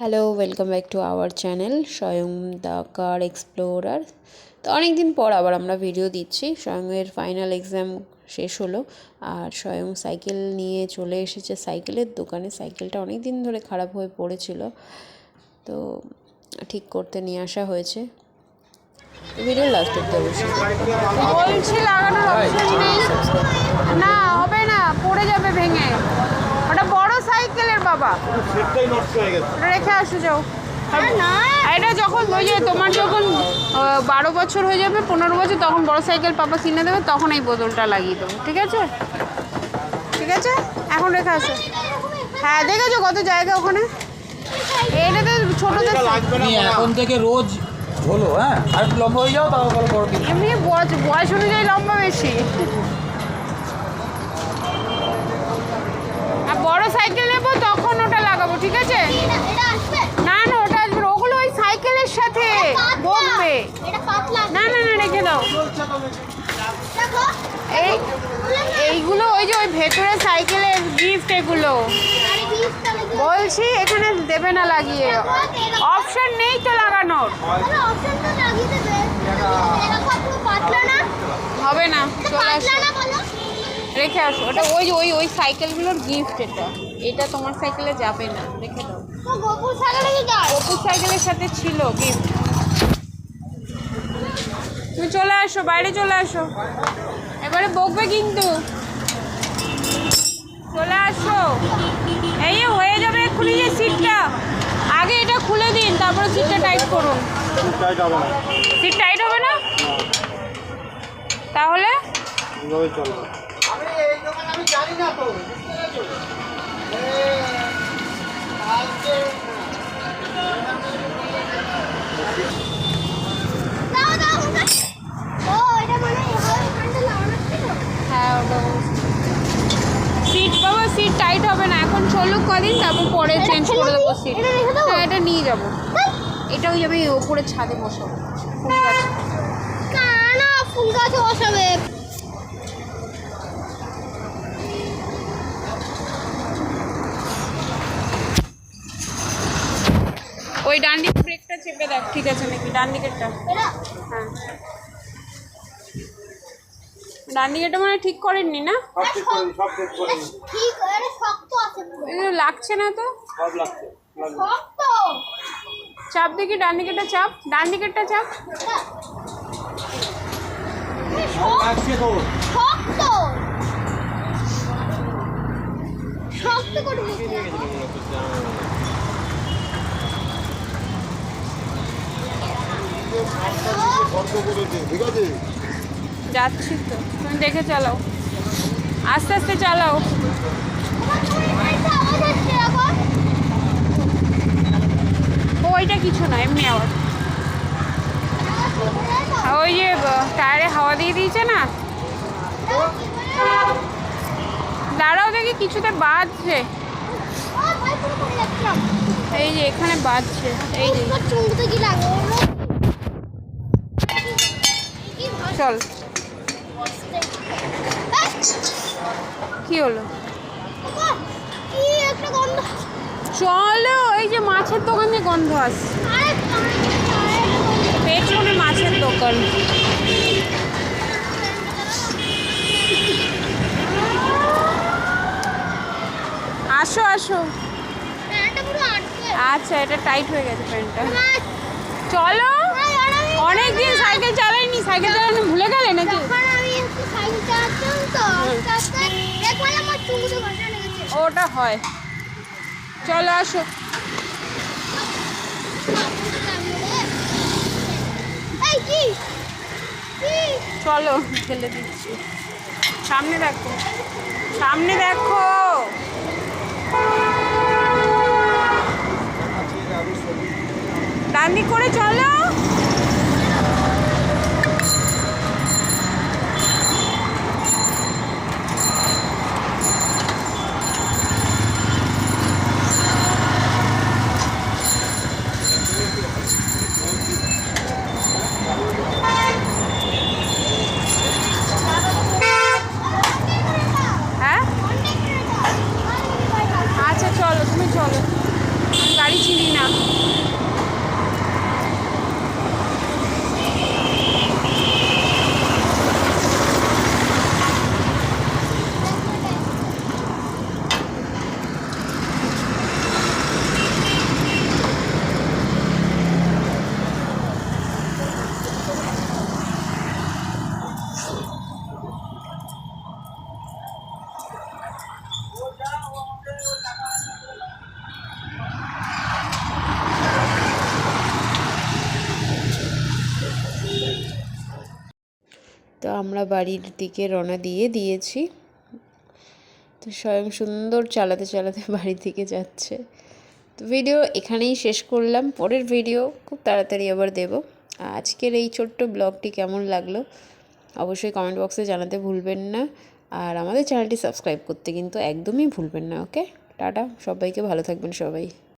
Hello welcome back to our channel স্বয়ং the car explorer তো অনেক দিন পর আবার আমরা ভিডিও দিচ্ছি। স্বয়ংয়ের ফাইনাল এক্সাম শেষ হলো আর স্বয়ং সাইকেল নিয়ে চলে এসেছে। সাইকেলের দোকানে সাইকেলটা অনেক দিন ধরে খারাপ হয়ে পড়েছিল। তো ঠিক করতে নিয়ে আসা হয়েছে। ভিডিও লাস্ট অব্দি অবশ্যই না পড়ে যাবে ভেঙে ওটা বড় সাইকেলের বাবা। হয়ে রেখে আসো যাও। এটা যখন ওই যে তোমার যখন বারো বছর হয়ে যাবে পনেরো বছর তখন বড় সাইকেল পাপা কিনে দেবে তখন এই বোতলটা লাগিয়ে দেবো ঠিক আছে? ঠিক আছে? এখন রেখে আসো। হ্যাঁ দেখেছ কত জায়গা ওখানে? এটাতে ছোটদের। এখন থেকে রোজ ঝোলো হ্যাঁ? আর লম্বা হয়ে যাও তারপর বড় বড় এমনি বয়স বয়স অনুযায়ী লম্বা বেশি আর বড় সাইকেল নেব তখন ওটা লাগাবো ঠিক আছে না না ওটা আসবে না। ওগুলো ওই সাইকেলের সাথে বকবে না না না রেখে দাও এই এইগুলো ওই যে ওই ভেতরে সাইকেলের গিফট এগুলো। বলছি এখানে দেবে না লাগিয়ে। অপশন নেই তো লাগানোর। হবে না চলে আসো। রেখে আসো। ওটা ওই যে ওই ওই সাইকেলগুলোর গিফট এটা। এটা তোমার সাইকেলে যাবে না। রেখে দাও। অপুর সাইকেলের সাথে ছিল গিফট আসো বাইরে চলে আসো এবারে বকবে কিন্তু। চলে আসো। এই হয়ে যাবে এক্ষুনি যে সিটটা। আগে এটা খুলে দিন, তারপরে সিটটা টাইট করুন। সিট টাইট হবে না? তাহলে? এইভাবে চলবে হ্যাঁ ওটা সিট টাইট হবে না। এখন চলুক কদিন তারপর পরে চেঞ্জ করে দেবো সিট এটা হ্যাঁ এটা নিয়ে যাব। এটা ওই যাবে ওপরে ছাদে বসাবো। ফুল গাছ বসাবে। ওই ডান দিক ব্রেকটা চেপে দেখ ঠিক আছে নাকি? ডান দিকেরটা? হ্যাঁ। ডান দিকেরটা মানে ঠিক করেননি না? লাগছে না তো? চাপ দেখি ডান দিকেরটা চাপ। ডান দিকেরটা চাপ বন্ধ করেছে ঠিক আছে। যাচ্ছি তো। তুমি দেখে চালাও। আস্তে আস্তে চালাও। ওইটা কিছু না এমনি আওয়াজ। ওই যে টায়ারে হাওয়া দিয়ে দিয়েছে না? দাঁড়াও দেখি কিছুতে বাজছে। এই যে এখানে বাজছে। এই যে। চল। কি হলো? চলো, এই যে মাছের দোকান গন্ধ আসছে। পেছনে মাছের দোকান। আসো আসো। আচ্ছা এটা টাইট হয়ে গেছে প্যান্টটা। চলো। আর আর অনেক দিন সাইকেল চালাইনি, সাইকেল চালানো ভুলে গেলে নাকি যখন আমি একটু সাইকেল চালাচ্ছিলাম তো আস্তে আস্তে দেখলাম আমার চুমুতে ঘষা লেগেছে ওটা হয়। চলো আসো। চলো ফেলে দিচ্ছি। সামনে দেখো। সামনে দেখো। ডান করে চলো হ্যাঁ আচ্ছা চলো তুমি চলো আমি গাড়ি চিনি না আমরা বাড়ির দিকে রওনা দিয়ে দিয়েছি। তো স্বয়ং সুন্দর চালাতে চালাতে বাড়ির দিকে যাচ্ছে। তো ভিডিও এখানেই শেষ করলাম। পরের ভিডিও খুব তাড়াতাড়ি আবার দেব। আজকের এই ছোট্ট ব্লগটি কেমন লাগল অবশ্যই কমেন্ট বক্সে জানাতে ভুলবেন না। আর আমাদের চ্যানেলটি সাবস্ক্রাইব করতে কিন্তু একদমই ভুলবেন না ওকে টাটা, সবাইকে ভালো থাকবেন সবাই।